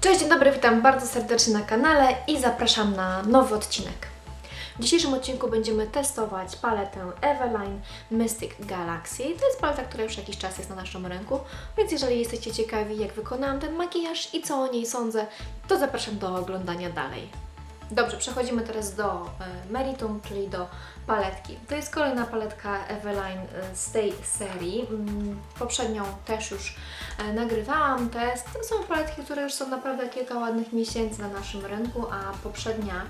Cześć, dzień dobry, witam bardzo serdecznie na kanale i zapraszam na nowy odcinek. W dzisiejszym odcinku będziemy testować paletę Eveline Mystic Galaxy. To jest paleta, która już jakiś czas jest na naszym rynku, więc jeżeli jesteście ciekawi jak wykonałam ten makijaż i co o niej sądzę, to zapraszam do oglądania dalej. Dobrze, przechodzimy teraz do e, meritum, czyli do paletki. To jest kolejna paletka Eveline e, z tej serii. Mm, Poprzednią też już e, nagrywałam test. To są paletki, które już są naprawdę kilka ładnych miesięcy na naszym rynku, a poprzednia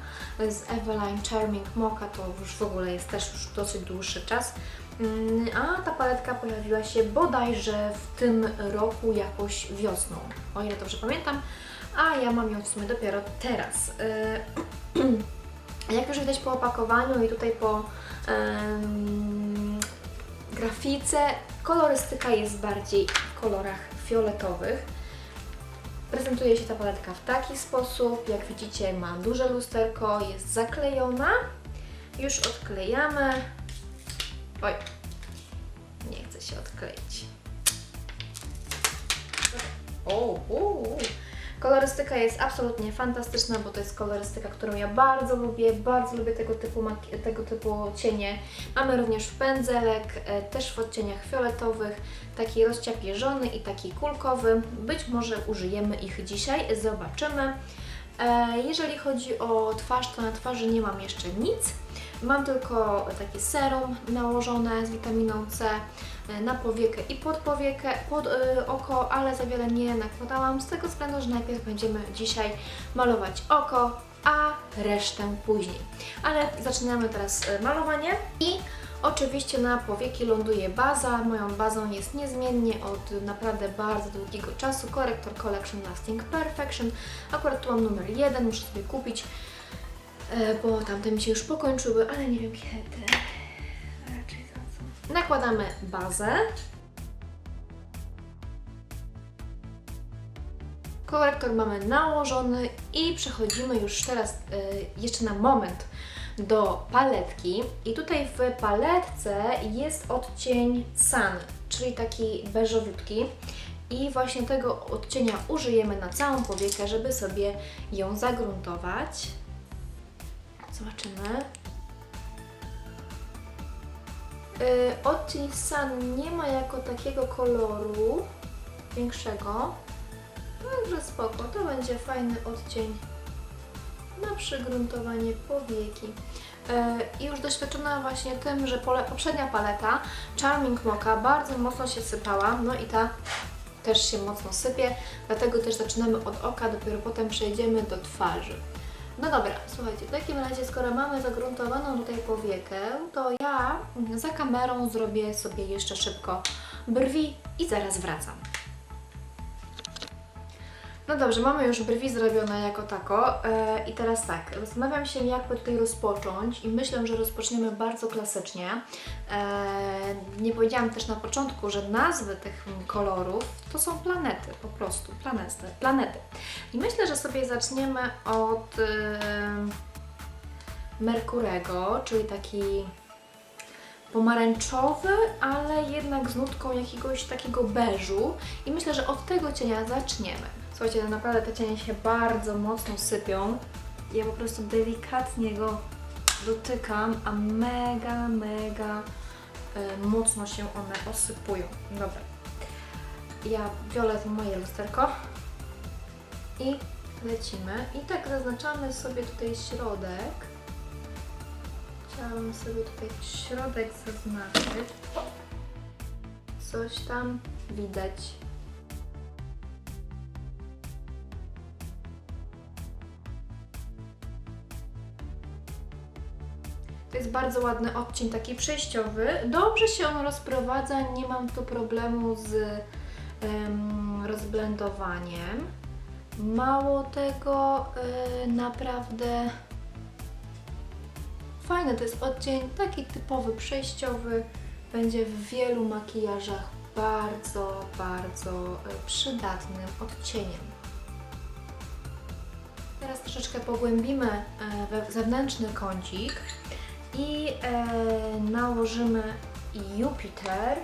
z Eveline Charming Mocha to już w ogóle jest też już dosyć dłuższy czas. Mm, A ta paletka pojawiła się bodajże w tym roku jakoś wiosną, o ile dobrze pamiętam a ja mam ją w sumie dopiero teraz. Jak już widać po opakowaniu i tutaj po em, grafice, kolorystyka jest bardziej w kolorach fioletowych. Prezentuje się ta paletka w taki sposób, jak widzicie ma duże lusterko, jest zaklejona. Już odklejamy. Oj, nie chce się odkleić. O. Kolorystyka jest absolutnie fantastyczna, bo to jest kolorystyka, którą ja bardzo lubię, bardzo lubię tego typu, tego typu cienie. Mamy również pędzelek, e, też w odcieniach fioletowych, taki rozciapierzony i taki kulkowy. Być może użyjemy ich dzisiaj, zobaczymy. E, Jeżeli chodzi o twarz, to na twarzy nie mam jeszcze nic. Mam tylko takie serum nałożone z witaminą C e, na powiekę i pod powiekę, pod y, oko, ale za wiele nie nakładałam z tego względu, że najpierw będziemy dzisiaj malować oko, a resztę później. Ale zaczynamy teraz y, malowanie i oczywiście na powieki ląduje baza. Moją bazą jest niezmiennie od naprawdę bardzo długiego czasu korektor Collection Lasting Perfection. Akurat tu mam numer jeden, muszę sobie kupić, e, bo tamte mi się już pokończyły, ale nie wiem kiedy. Raczej za co. Nakładamy bazę. Korektor mamy nałożony i przechodzimy już teraz y, jeszcze na moment do paletki. I tutaj w paletce jest odcień Sun, czyli taki beżowiutki. I właśnie tego odcienia użyjemy na całą powiekę, żeby sobie ją zagruntować. Zobaczymy. Y, odcień Sun nie ma jako takiego koloru większego. Także spoko, to będzie fajny odcień na przygruntowanie powieki. E, I już doświadczona właśnie tym, że pole, poprzednia paleta Charming Mocha bardzo mocno się sypała, no i ta też się mocno sypie, dlatego też zaczynamy od oka, dopiero potem przejdziemy do twarzy. No dobra, słuchajcie, w takim razie, skoro mamy zagruntowaną tutaj powiekę, to ja za kamerą zrobię sobie jeszcze szybko brwi i zaraz wracam. No dobrze, mamy już brwi zrobione jako tako e, i teraz tak, zastanawiam się jakby tutaj rozpocząć i myślę, że rozpoczniemy bardzo klasycznie. E, nie powiedziałam też na początku, że nazwy tych kolorów to są planety, po prostu, planety. planety. I myślę, że sobie zaczniemy od e, Merkurego, czyli taki pomarańczowy, ale jednak z nutką jakiegoś takiego beżu i myślę, że od tego cienia zaczniemy. Słuchajcie, no naprawdę te cienie się bardzo mocno sypią. Ja po prostu delikatnie go dotykam, a mega, mega y, mocno się one osypują. Dobra. Ja biorę to moje lusterko i lecimy. I tak zaznaczamy sobie tutaj środek. Chciałam sobie tutaj środek zaznaczyć. Coś tam widać. To jest bardzo ładny odcień, taki przejściowy. Dobrze się on rozprowadza, nie mam tu problemu z em, rozblendowaniem. Mało tego, e, naprawdę fajny to jest odcień, taki typowy przejściowy. Będzie w wielu makijażach bardzo, bardzo e, przydatnym odcieniem. Teraz troszeczkę pogłębimy e, zewnętrzny kącik i e, nałożymy Jupiter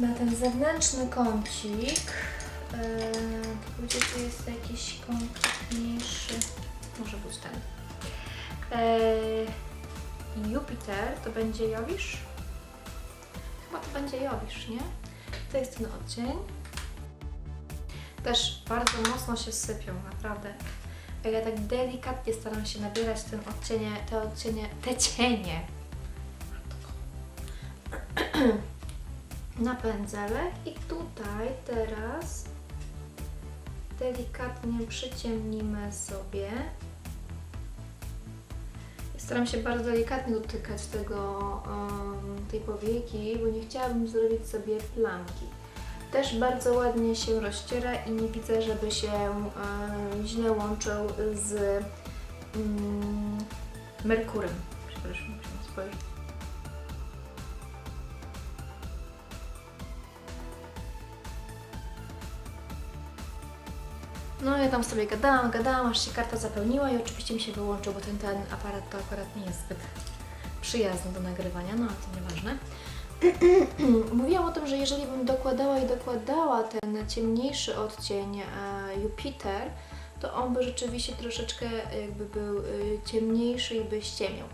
na ten zewnętrzny kącik. Gdzie tu jest jakiś konkretniejszy, może być ten. Eee, Jupiter to będzie Jowisz? Chyba to będzie Jowisz, nie? To jest ten odcień. Też bardzo mocno się sypią, naprawdę. Ja tak delikatnie staram się nabierać ten odcienie, te odcienie, te cienie na pędzelek i tutaj teraz delikatnie przyciemnimy sobie. Staram się bardzo delikatnie dotykać tego, tej powieki, bo nie chciałabym zrobić sobie plamki. Też bardzo ładnie się rozciera i nie widzę, żeby się źle łączył z mm, Merkurem. Przepraszam, musiałam spojrzeć. No ja tam sobie gadałam, gadałam, aż się karta zapełniła i oczywiście mi się wyłączył, bo ten, ten aparat to akurat nie jest zbyt przyjazny do nagrywania, no ale to nieważne. Mówiłam o tym, że jeżeli bym dokładała i dokładała ten ciemniejszy odcień e, Jupiter, to on by rzeczywiście troszeczkę jakby był y, ciemniejszy i by ściemiał.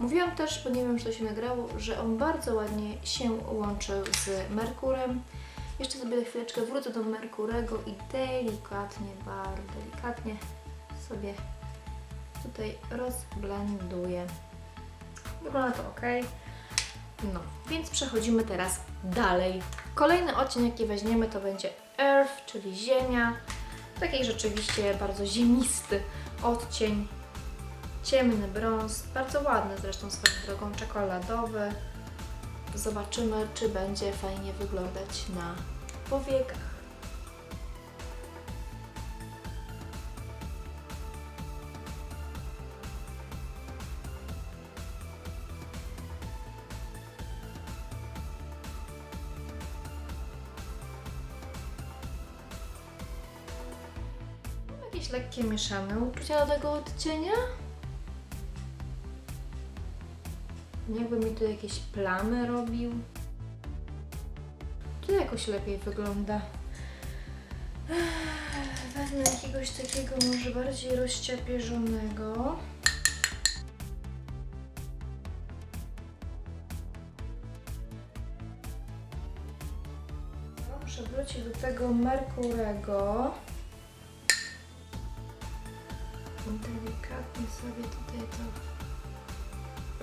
Mówiłam też, bo nie wiem, czy to się nagrało, że on bardzo ładnie się łączył z Merkurem. Jeszcze sobie chwileczkę wrócę do Merkurego i delikatnie, bardzo delikatnie sobie tutaj rozblenduję. Wygląda to ok. No, więc przechodzimy teraz dalej. Kolejny odcień, jaki weźmiemy, to będzie Earth, czyli Ziemia. Taki rzeczywiście bardzo ziemisty odcień. Ciemny brąz, bardzo ładny zresztą swoją drogą, czekoladowy. Zobaczymy, czy będzie fajnie wyglądać na powiekach. Jakieś lekkie mieszane uczucia do tego odcienia. Jakby mi tu jakieś plamy robił. Tu jakoś lepiej wygląda. Wezmę jakiegoś takiego może bardziej rozciapierzonego. No, Muszę wrócić do tego Merkurego. Delikatnie sobie tutaj to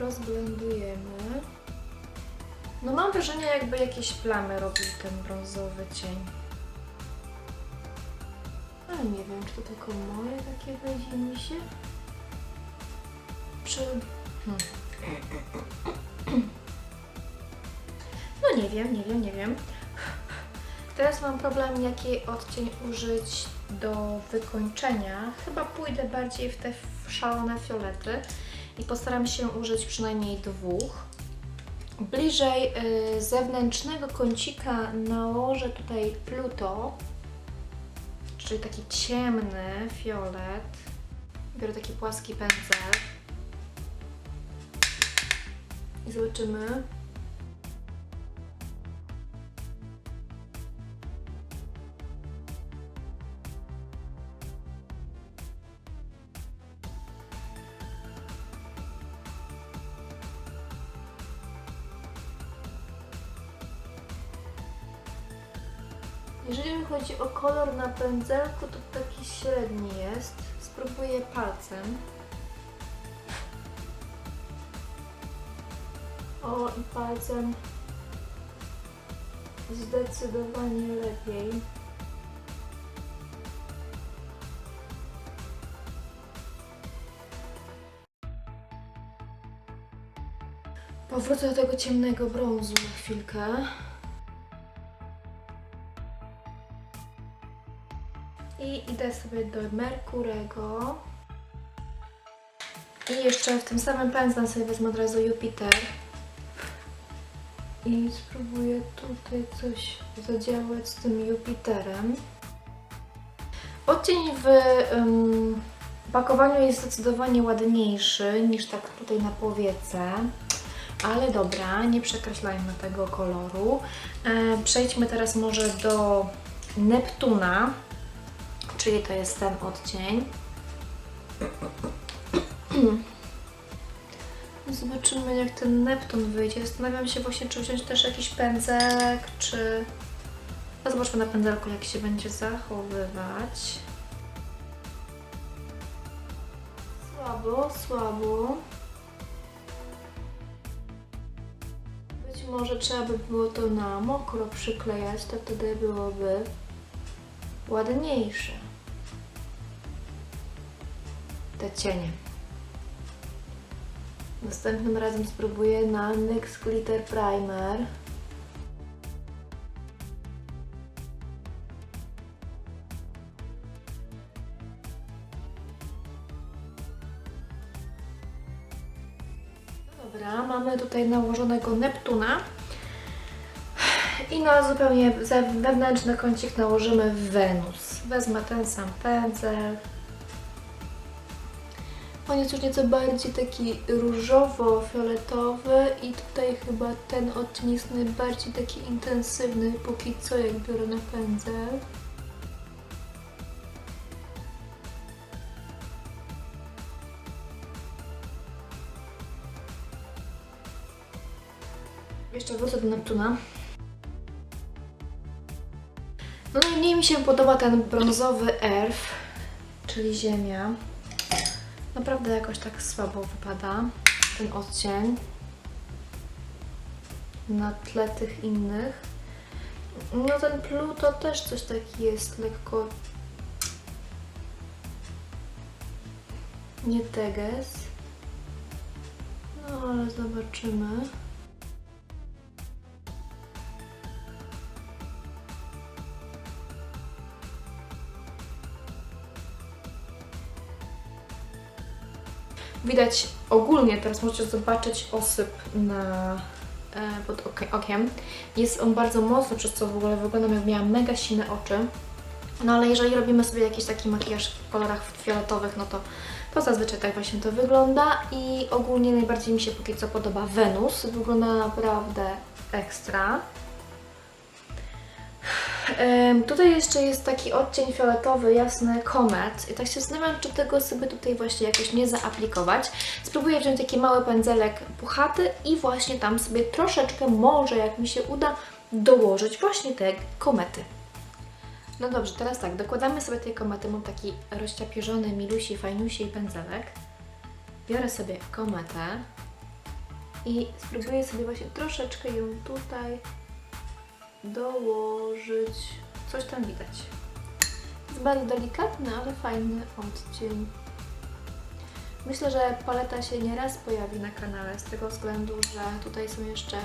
rozblendujemy. No mam wrażenie, jakby jakieś plamy robił ten brązowy cień. Ale nie wiem, czy to tylko moje takie wyjdzie mi się? Czy... Hmm. No nie wiem, nie wiem, nie wiem. Teraz mam problem, jaki odcień użyć do wykończenia. Chyba pójdę bardziej w te szalone fiolety i postaram się użyć przynajmniej dwóch. Bliżej y, zewnętrznego kącika nałożę tutaj Pluto, czyli taki ciemny fiolet. Biorę taki płaski pędzel i zobaczymy. Jeżeli chodzi o kolor na pędzelku, to taki średni jest. Spróbuję palcem. O, i palcem zdecydowanie lepiej. Powrócę do tego ciemnego brązu na chwilkę. Sobie do Merkurego. I jeszcze w tym samym pędzlem sobie wezmę od razu Jupiter. I spróbuję tutaj coś zadziałać z tym Jupiterem. Odcień w ym, pakowaniu jest zdecydowanie ładniejszy niż tak tutaj na powiece. Ale dobra, nie przekreślajmy tego koloru. E, przejdźmy teraz może do Neptuna czyli to jest ten odcień. Zobaczymy jak ten Neptun wyjdzie. Zastanawiam się właśnie, czy wziąć też jakiś pędzelek, czy... No zobaczmy na pędzelku, jak się będzie zachowywać. Słabo, słabo. Być może trzeba by było to na mokro przyklejać, to wtedy byłoby ładniejsze. Te cienie. Następnym razem spróbuję na NYX Glitter Primer. Dobra, mamy tutaj nałożonego Neptuna. I na zupełnie wewnętrzny kącik nałożymy Wenus. Wezmę ten sam pędzel. On jest już nieco bardziej taki różowo-fioletowy i tutaj chyba ten odcień jest najbardziej taki intensywny póki co jak biorę na pędzel. Jeszcze wrócę do Neptuna. No najmniej mi się podoba ten brązowy elf, czyli ziemia. Naprawdę jakoś tak słabo wypada ten odcień na tle tych innych. No ten Pluto też coś taki jest lekko nie teges. No ale zobaczymy. Widać ogólnie, teraz możecie zobaczyć osyp na, e, pod oki- okiem. Jest on bardzo mocny, przez co w ogóle wyglądam jak miałam mega silne oczy. No ale jeżeli robimy sobie jakiś taki makijaż w kolorach fioletowych, no to, to zazwyczaj tak właśnie to wygląda i ogólnie najbardziej mi się póki co podoba Wenus. Wygląda naprawdę ekstra. Tutaj jeszcze jest taki odcień fioletowy, jasny komet. I tak się zastanawiam, czy tego sobie tutaj właśnie jakoś nie zaaplikować. Spróbuję wziąć taki mały pędzelek puchaty i właśnie tam sobie troszeczkę, może jak mi się uda, dołożyć właśnie te komety. No dobrze, teraz tak, dokładamy sobie tej komety. Mam taki rozciapierzony, milusi, fajniusi pędzelek. Biorę sobie kometę i spróbuję sobie właśnie troszeczkę ją tutaj dołożyć. Coś tam widać. Jest bardzo delikatny, ale fajny odcień. Myślę, że paleta się nieraz pojawi na kanale z tego względu, że tutaj są jeszcze e,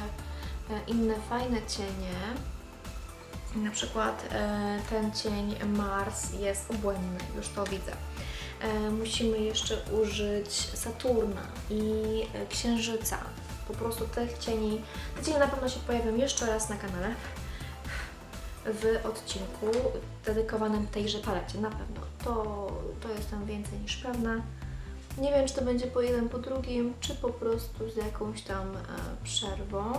inne fajne cienie. Na przykład e, ten cień Mars jest obłędny, już to widzę. E, Musimy jeszcze użyć Saturna i Księżyca. Po prostu tych cieni, te cienie na pewno się pojawią jeszcze raz na kanale w odcinku dedykowanym tejże palecie, na pewno. To, to jestem więcej niż pewna. Nie wiem, czy to będzie po jednym, po drugim, czy po prostu z jakąś tam e, przerwą.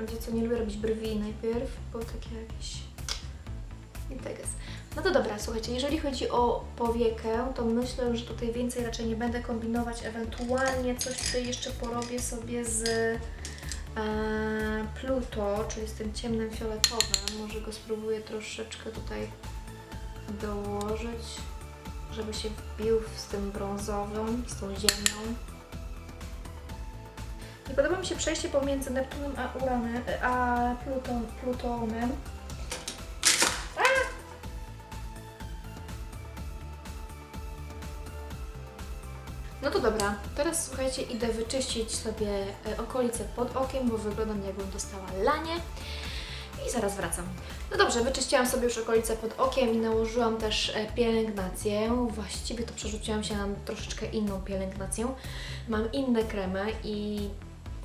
Wiecie co, nie lubię robić brwi najpierw, bo takie jakieś... Jest. No to dobra, słuchajcie, jeżeli chodzi o powiekę, to myślę, że tutaj więcej raczej nie będę kombinować. Ewentualnie coś tutaj jeszcze porobię sobie z Pluto, czyli z tym ciemnym fioletowym. Może go spróbuję troszeczkę tutaj dołożyć, żeby się wbił z tym brązowym, z tą ziemią. I podoba mi się przejście pomiędzy Neptunem a Uranem, a Pluton, Plutonem. Teraz słuchajcie, idę wyczyścić sobie e, okolice pod okiem, bo wyglądam jakbym dostała lanie. I zaraz wracam. No dobrze, wyczyściłam sobie już okolice pod okiem i nałożyłam też e, pielęgnację. Właściwie to przerzuciłam się na troszeczkę inną pielęgnację. Mam inne kremy i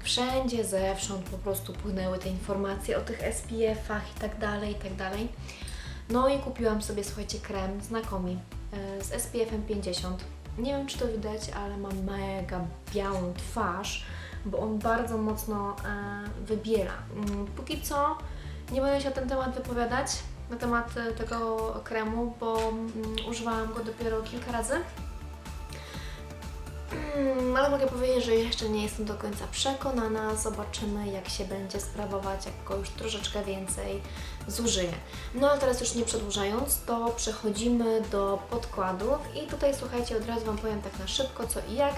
wszędzie zewsząd po prostu płynęły te informacje o tych SPF-ach i tak dalej, i tak dalej. No i kupiłam sobie, słuchajcie, krem e, z SPF-em 50. Nie wiem, czy to widać, ale mam mega białą twarz, bo on bardzo mocno e, wybiela. Mm, Póki co nie będę się na ten temat wypowiadać, na temat e, tego kremu, bo mm, używałam go dopiero kilka razy. Mm, ale mogę powiedzieć, że jeszcze nie jestem do końca przekonana. Zobaczymy, jak się będzie sprawować, jak go już troszeczkę więcej zużyję. No ale teraz już nie przedłużając, to przechodzimy do podkładów i tutaj słuchajcie, od razu Wam powiem tak na szybko co i jak,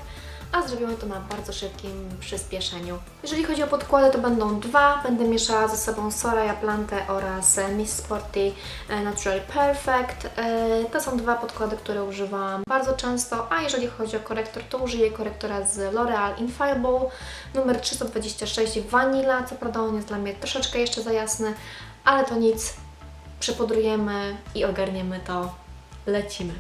a zrobimy to na bardzo szybkim przyspieszeniu. Jeżeli chodzi o podkłady, to będą dwa. Będę mieszała ze sobą Soraya Plante oraz Miss Sporty e, Natural Perfect. E, To są dwa podkłady, które używam bardzo często, a jeżeli chodzi o korektor, to użyję korektora z L'Oreal Infallible numer 326 Vanilla. Co prawda on jest dla mnie troszeczkę jeszcze za jasny, ale to nic. Przepudrujemy i ogarniemy to. Lecimy.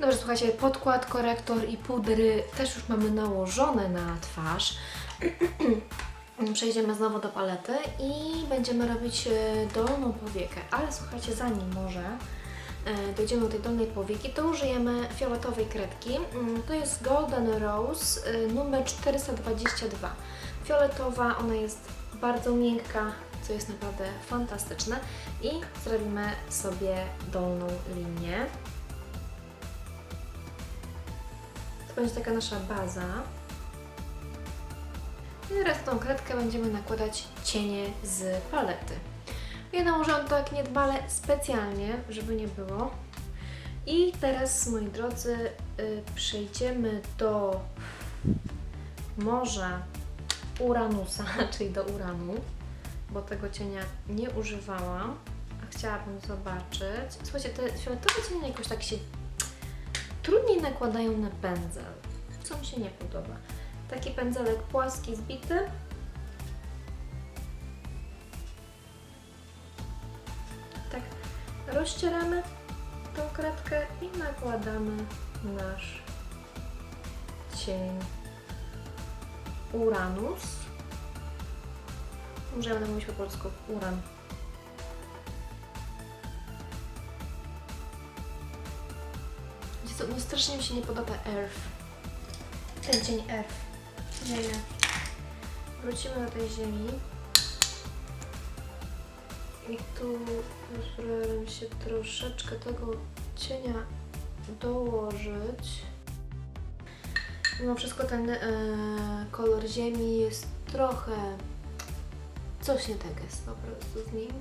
Dobrze, słuchajcie, podkład, korektor i pudry też już mamy nałożone na twarz. Przejdziemy znowu do palety i będziemy robić e, dolną powiekę. Ale słuchajcie, zanim może e, dojdziemy do tej dolnej powieki, to użyjemy fioletowej kredki. Mm, To jest Golden Rose e, numer 422. Fioletowa, ona jest bardzo miękka, co jest naprawdę fantastyczne. I zrobimy sobie dolną linię. Będzie taka nasza baza. I teraz tą kredkę będziemy nakładać cienie z palety. Ja nałożyłam to tak niedbale specjalnie, żeby nie było. I teraz, moi drodzy, y, przejdziemy do morza Uranusa, czyli do Uranu, bo tego cienia nie używałam, a chciałabym zobaczyć. Słuchajcie, te fioletowe cienie jakoś tak się trudniej nakładają na pędzel, co mi się nie podoba. Taki pędzelek płaski, zbity. Tak rozcieramy tą kredkę i nakładamy nasz cień Uranus. Może ja będę mówić po polsku Uran. No strasznie mi się nie podoba Earth. Ten cień Earth. Ziemia. Wrócimy do tej ziemi. I tu postaram się troszeczkę tego cienia dołożyć. Mimo wszystko ten e, kolor ziemi jest trochę... Coś nie tak jest po prostu z nim.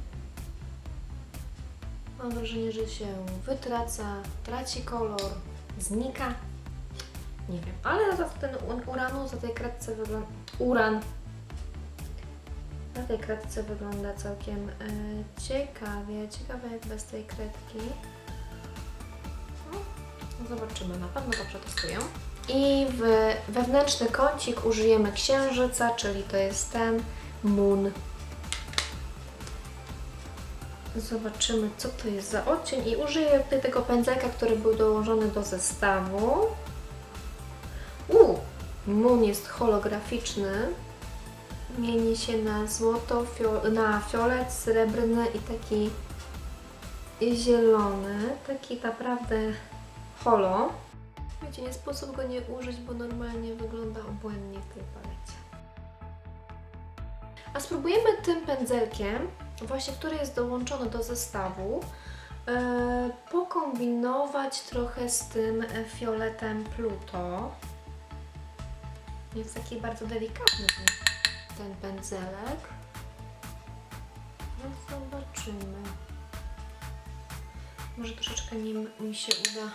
Mam wrażenie, że się wytraca, traci kolor, znika. Nie wiem, ale za ten u- uranu, za tej kratce wygląda... Uran! Na tej kratce wygląda całkiem e, ciekawie. Ciekawe jak bez tej kredki. No, zobaczymy, na pewno to przetestuję. I w wewnętrzny kącik użyjemy księżyca, czyli to jest ten Moon. Zobaczymy, co to jest za odcień i użyję tutaj tego pędzelka, który był dołożony do zestawu. U, Moon jest holograficzny. Mieni się na złoto, fio- na fiolet, srebrny i taki zielony. Taki naprawdę holo. Wiecie, nie sposób go nie użyć, bo normalnie wygląda obłędnie w tej palecie. A spróbujemy tym pędzelkiem, właśnie który jest dołączony do zestawu, e, pokombinować trochę z tym fioletem Pluto. Jest taki bardzo delikatny ten pędzelek. No zobaczymy. Może troszeczkę nim mi się uda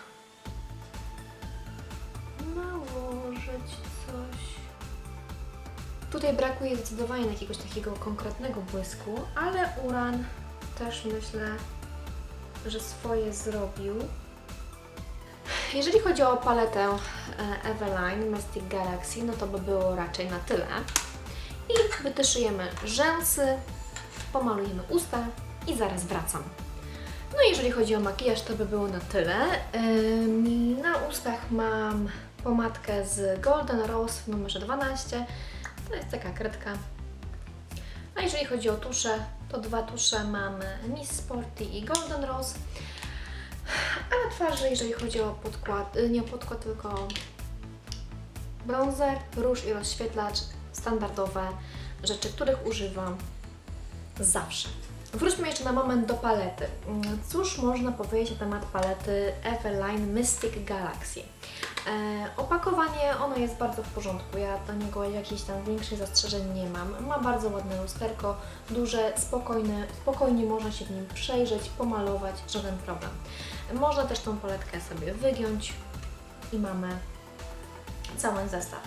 nałożyć coś. Tutaj brakuje zdecydowanie jakiegoś takiego konkretnego błysku, ale uran też myślę, że swoje zrobił. Jeżeli chodzi o paletę e, Eveline Mystic Galaxy, no to by było raczej na tyle. I wytyszujemy rzęsy, pomalujemy usta i zaraz wracam. No jeżeli chodzi o makijaż, to by było na tyle. Na ustach mam pomadkę z Golden Rose w numerze 12. To jest taka kredka. A jeżeli chodzi o tusze, to dwa tusze mamy Miss Sporty i Golden Rose. A na twarzy, jeżeli chodzi o podkład, nie o podkład, tylko bronzer, róż i rozświetlacz standardowe, rzeczy, których używam zawsze. Wróćmy jeszcze na moment do palety. Cóż można powiedzieć na temat palety Everline Mystic Galaxy? E, opakowanie, ono jest bardzo w porządku, ja do niego jakichś tam większych zastrzeżeń nie mam. Ma bardzo ładne lusterko, duże, spokojne, spokojnie można się w nim przejrzeć, pomalować, żaden problem. Można też tą paletkę sobie wygiąć i mamy cały zestaw.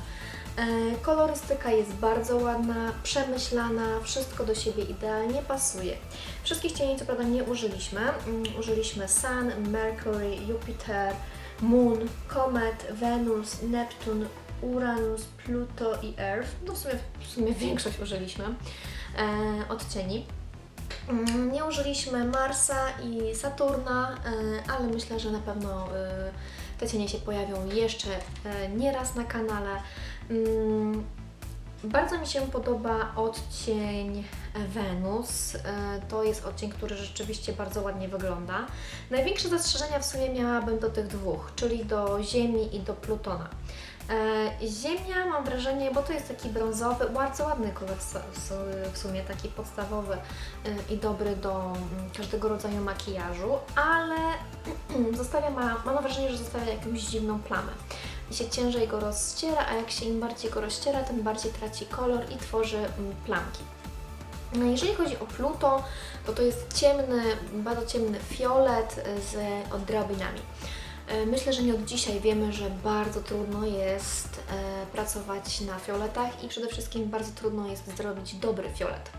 E, Kolorystyka jest bardzo ładna, przemyślana, wszystko do siebie idealnie pasuje. Wszystkich cieni co prawda nie użyliśmy. Mm, Użyliśmy Sun, Mercury, Jupiter, Moon, Comet, Venus, Neptun, Uranus, Pluto i Earth. No w sumie, w sumie większość użyliśmy e, odcieni. Mm, Nie użyliśmy Marsa i Saturna, e, ale myślę, że na pewno e, te cienie się pojawią jeszcze e, nieraz na kanale. Bardzo mi się podoba odcień Wenus. E, To jest odcień, który rzeczywiście bardzo ładnie wygląda. Największe zastrzeżenia w sumie miałabym do tych dwóch, czyli do Ziemi i do Plutona. E, Ziemia mam wrażenie, bo to jest taki brązowy, bardzo ładny kolor w sumie, taki podstawowy e, i dobry do mm, każdego rodzaju makijażu, ale zostawia, ma, mam wrażenie, że zostawia jakąś dziwną plamę. Się ciężej go rozściera, a jak się im bardziej go rozściera, tym bardziej traci kolor i tworzy mm, plamki. No, jeżeli chodzi o Pluto, to to jest ciemny, bardzo ciemny fiolet e, z oddrabinami. E, Myślę, że nie od dzisiaj wiemy, że bardzo trudno jest e, pracować na fioletach i przede wszystkim bardzo trudno jest zrobić dobry fiolet.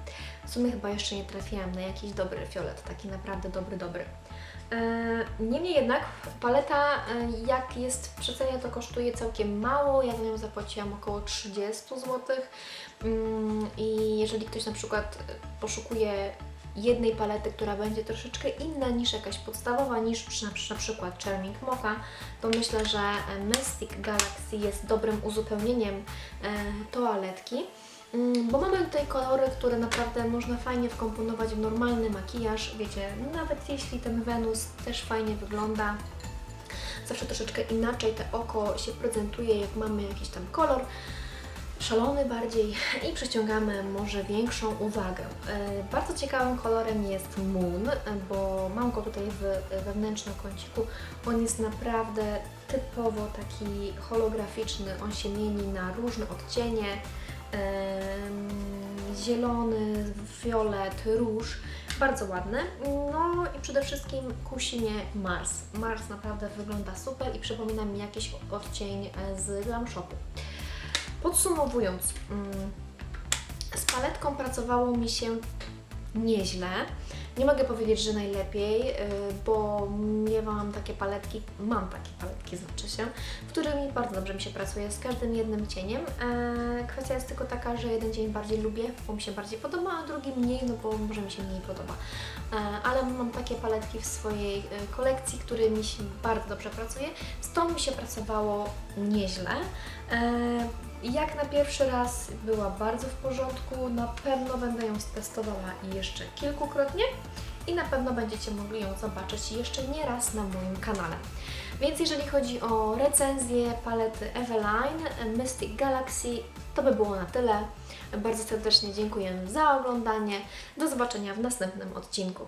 W sumie chyba jeszcze nie trafiłam na jakiś dobry fiolet, taki naprawdę dobry, dobry. E, Niemniej jednak paleta, e, jak jest w przecenie, to kosztuje całkiem mało. Ja za nią zapłaciłam około 30 zł. Mm, I jeżeli ktoś na przykład poszukuje jednej palety, która będzie troszeczkę inna niż jakaś podstawowa, niż przy, na, przy, na przykład Charming Mocha, to myślę, że Mystic Galaxy jest dobrym uzupełnieniem e, toaletki. Mm, Bo mamy tutaj kolory, które naprawdę można fajnie wkomponować w normalny makijaż. Wiecie, nawet jeśli ten Wenus też fajnie wygląda, zawsze troszeczkę inaczej te oko się prezentuje, jak mamy jakiś tam kolor szalony bardziej i przyciągamy może większą uwagę. E, Bardzo ciekawym kolorem jest Moon, bo mam go tutaj w wewnętrznym kąciku. On jest naprawdę typowo taki holograficzny, on się mieni na różne odcienie. Zielony, fiolet, róż, bardzo ładny. No i przede wszystkim kusi mnie Mars. Mars naprawdę wygląda super i przypomina mi jakiś odcień e, z Glam Shopu. Podsumowując, mm, z paletką pracowało mi się nieźle. Nie mogę powiedzieć, że najlepiej, y, bo miałam takie paletki, mam takie paletki, znaczy się, w którymi bardzo dobrze mi się pracuje z każdym jednym cieniem. E, Kwestia jest tylko taka, że jeden dzień bardziej lubię, bo mi się bardziej podoba, a drugi mniej, no bo może mi się mniej podoba. E, Ale mam takie paletki w swojej e, kolekcji, którymi się bardzo dobrze pracuje. Z tą mi się pracowało nieźle. Jak na pierwszy raz była bardzo w porządku, na pewno będę ją testowała jeszcze kilkukrotnie i na pewno będziecie mogli ją zobaczyć jeszcze nie raz na moim kanale. Więc jeżeli chodzi o recenzję palety Eveline Mystic Galaxy, to by było na tyle. Bardzo serdecznie dziękuję za oglądanie. Do zobaczenia w następnym odcinku.